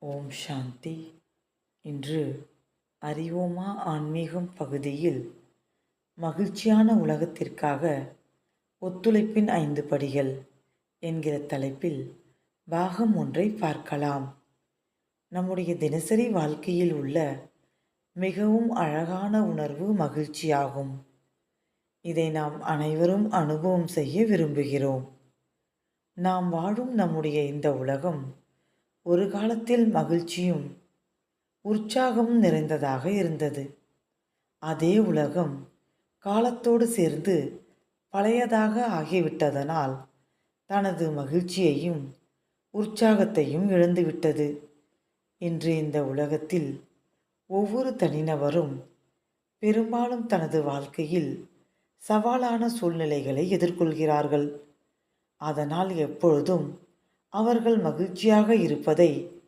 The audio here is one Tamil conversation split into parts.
ஓம் சாந்தி. இன்று அறிவோமா ஆன்மீகம் பகுதியில் மகிழ்ச்சியான உலகத்திற்காக ஒத்துழைப்பின் ஐந்து படிகள் என்கிற தலைப்பில் பாகம் ஒன்றை பார்க்கலாம். நம்முடைய தினசரி வாழ்க்கையில் உள்ள மிகவும் அழகான உணர்வு மகிழ்ச்சியாகும். இதை நாம் அனைவரும் அனுபவம் செய்ய விரும்புகிறோம். நாம் வாழும் நம்முடைய இந்த உலகம் ஒரு காலத்தில் மகிழ்ச்சியும் உற்சாகமும் நிறைந்ததாக இருந்தது. அதே உலகம் காலத்தோடு சேர்ந்து பழையதாக ஆகிவிட்டதனால் தனது மகிழ்ச்சியையும் உற்சாகத்தையும் இழந்துவிட்டது. இன்று இந்த உலகத்தில் ஒவ்வொரு தனிநபரும் பெரும்பாலும் தனது வாழ்க்கையில் சவாலான சூழ்நிலைகளை எதிர்கொள்கிறார்கள். அதனால் எப்பொழுதும் அவர்கள் மகிழ்ச்சியாக இருப்பதை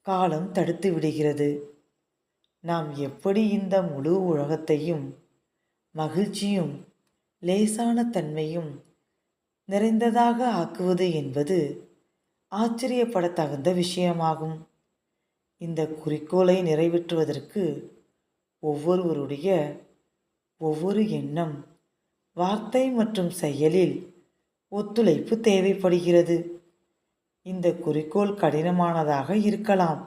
காலம் தடுத்து விடுகிறது. நாம் எப்படி இந்த முழு உலகத்தையும் மகிழ்ச்சியும் லேசான தன்மையும் நிறைந்ததாக ஆக்குவது என்பது ஆச்சரியப்படத்தகுந்த விஷயமாகும். இந்த குறிக்கோளை நிறைவேற்றுவதற்கு ஒவ்வொருவருடைய ஒவ்வொரு எண்ணம் வார்த்தை மற்றும் செயலில் ஒத்துழைப்பு தேவைப்படுகிறது. இந்த குறிக்கோள் கடினமானதாக இருக்கலாம்.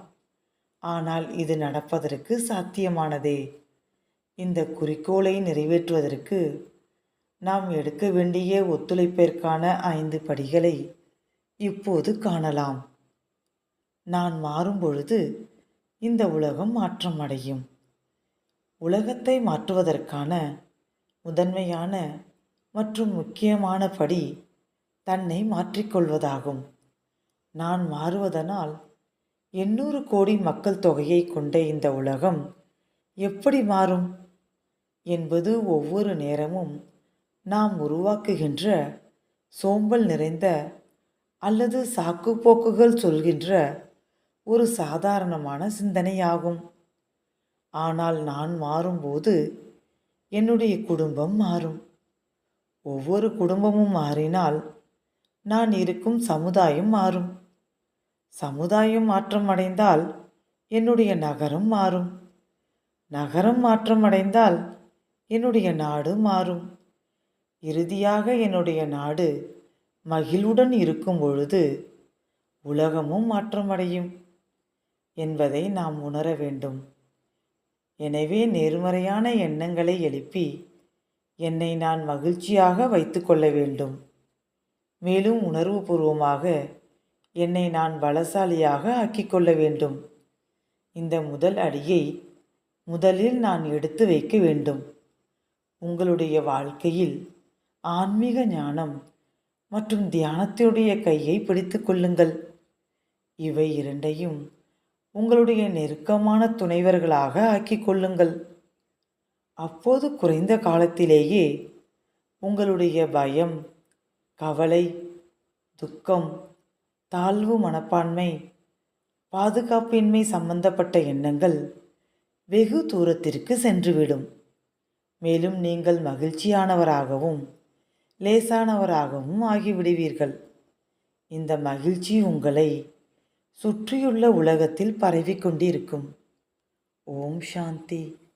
ஆனால் இது நடப்பதற்கு சாத்தியமானதே. இந்த குறிக்கோளை நிறைவேற்றுவதற்கு நாம் எடுக்க வேண்டிய ஒத்துழைப்பிற்கான ஐந்து படிகளை இப்போது காணலாம். நான் மாறும்பொழுது இந்த உலகம் மாற்றம் அடையும். உலகத்தை மாற்றுவதற்கான முதன்மையான மற்றும் முக்கியமான படி தன்னை மாற்றிக்கொள்வதாகும். நான் மாறுவதனால் எண்ணூறு கோடி மக்கள் தொகையை கொண்ட இந்த உலகம் எப்படி மாறும்? என்பது ஒவ்வொரு நேரமும் நாம் உருவாக்குகின்ற சோம்பல் நிறைந்த அல்லது சாக்குப்போக்குகள் சொல்கின்ற ஒரு சாதாரணமான சிந்தனையாகும். ஆனால் நான் மாறும்போது என்னுடைய குடும்பம் மாறும். ஒவ்வொரு குடும்பமும் மாறினால் நான் இருக்கும் சமுதாயம் மாறும். சமுதாயம் மாற்றம் அடைந்தால் என்னுடைய நகரம் மாறும். நகரம் மாற்றம் அடைந்தால் என்னுடைய நாடு மாறும். இறுதியாக என்னுடைய நாடு மகிழ்வுடன் இருக்கும் பொழுது உலகமும் மாற்றமடையும் என்பதை நாம் உணர வேண்டும். எனவே நேர்மறையான எண்ணங்களை எழுப்பி என்னை நான் மகிழ்ச்சியாக வைத்துக்கொள்ள வேண்டும். மேலும் உணர்வுபூர்வமாக என்னை நான் பலசாலியாக ஆக்கிக்கொள்ள வேண்டும். இந்த முதல் அடியை முதலில் நான் எடுத்து வைக்க வேண்டும். உங்களுடைய வாழ்க்கையில் ஆன்மீக ஞானம் மற்றும் தியானத்தினுடைய கையை பிடித்து கொள்ளுங்கள். இவை இரண்டையும் உங்களுடைய நெருக்கமான துணைவர்களாக ஆக்கிக் கொள்ளுங்கள். அப்போது குறைந்த காலத்திலேயே உங்களுடைய பயம் கவலை துக்கம் தாழ்வு மனப்பான்மை பாதுகாப்பின்மை சம்பந்தப்பட்ட எண்ணங்கள் வெகு தூரத்திற்கு சென்றுவிடும். மேலும் நீங்கள் மகிழ்ச்சியானவராகவும் லேசானவராகவும் ஆகிவிடுவீர்கள். இந்த மகிழ்ச்சி உங்களை சுற்றியுள்ள உலகத்தில் பரவிக்கொண்டிருக்கும். ஓம் சாந்தி.